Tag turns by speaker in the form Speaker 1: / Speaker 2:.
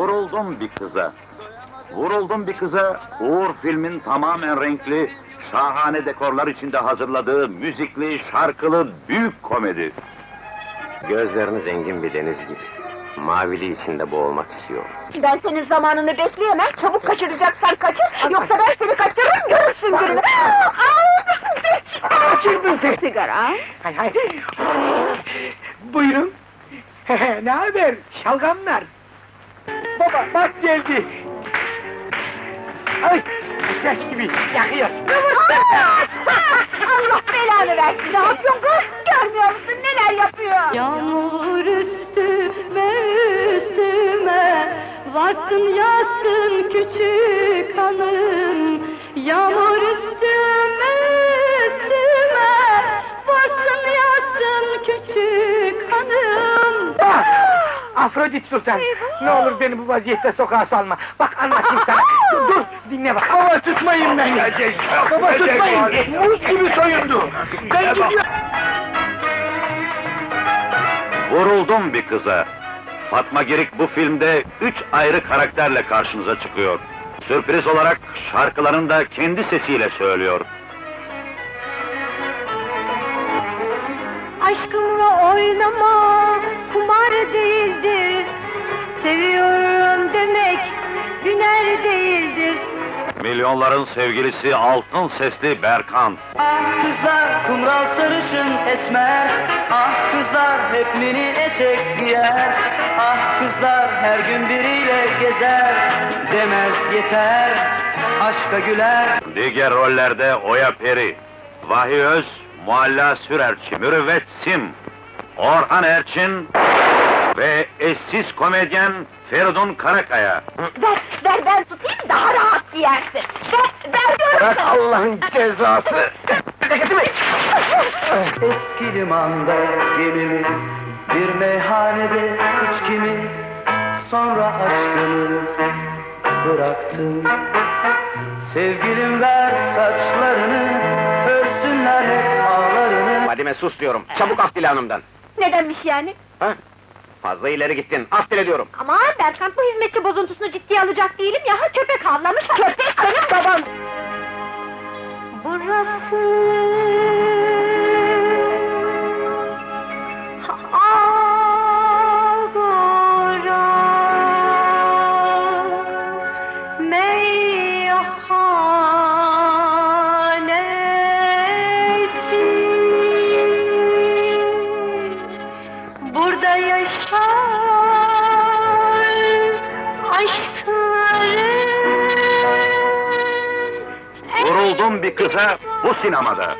Speaker 1: Vuruldum bir kıza. Vuruldum bir kıza, Uğur filmin tamamen renkli, şahane dekorlar içinde hazırladığı müzikli, şarkılı büyük komedi.
Speaker 2: Gözleriniz engin bir deniz gibi. Mavili içinde boğulmak istiyorum.
Speaker 3: Ben senin zamanını bekleyemem, çabuk kaçıracaksan kaçır, yoksa ben seni kaçırırım, görürsün gününü!
Speaker 4: Kaçırdın sen.
Speaker 3: Sigara?
Speaker 4: Hay hay. Buyurun. ne haber? Şalgamlar. Baba bak geldi. Ay, ateş gibi yakıyor.
Speaker 3: Allah belanı versin, ne yapıyorsun kız? Görmüyor musun neler yapıyor?
Speaker 5: Yağmur üstüme üstüme Varsın yağsın küçük hanım Yağmur
Speaker 4: Afrodit Sultan, ne olur beni bu vaziyette sokağa salma. Bak anlatayım sana. Dur, dur, dinle bak. Baba tutmayın beni. Baba tutmayın. Muz gibi soyundu. Ben gidiyorum.
Speaker 1: Vuruldum bir kıza. Fatma Girik bu filmde üç ayrı karakterle karşınıza çıkıyor. Sürpriz olarak şarkılarını da kendi sesiyle söylüyor.
Speaker 5: Aşkımla oynama değildir. Seviyorum demek güner değildir.
Speaker 1: Milyonların sevgilisi altın sesli Berkan.
Speaker 6: Ah kızlar kumral sarışın esmer. Ah kızlar hep mini etek giyer. Ah kızlar her gün biriyle gezer. Demez yeter aşka güler.
Speaker 1: Diğer rollerde Oya Peri, Vahiy Öz, Mualla Sürerçi, Mürüvvet Sim, Orhan Erçin ve eşsiz komedyen Feridun Karakaya.
Speaker 3: Ver, ver ben tutayım, daha rahat giyersin! Ver, ver diyorum!
Speaker 4: Bırak Allah'ın cezası.
Speaker 6: Eski limanda gemimi Bir meyhanede içkimi Sonra aşkımı bıraktım Sevgilim ver saçlarını Örsünler hep ağlarını
Speaker 2: Fadime sus diyorum. Çabuk af dile hanımdan.
Speaker 3: Nedenmiş yani?
Speaker 2: Fazla ileri gittin. Af dile diyorum.
Speaker 3: Aman Berkant bu hizmetçi bozuntusunu ciddiye alacak değilim ya, ha köpek havlamış, köpek senin baban!
Speaker 5: Burası Burada yaşar aşkların
Speaker 1: Vuruldum bir kıza bu sinemada.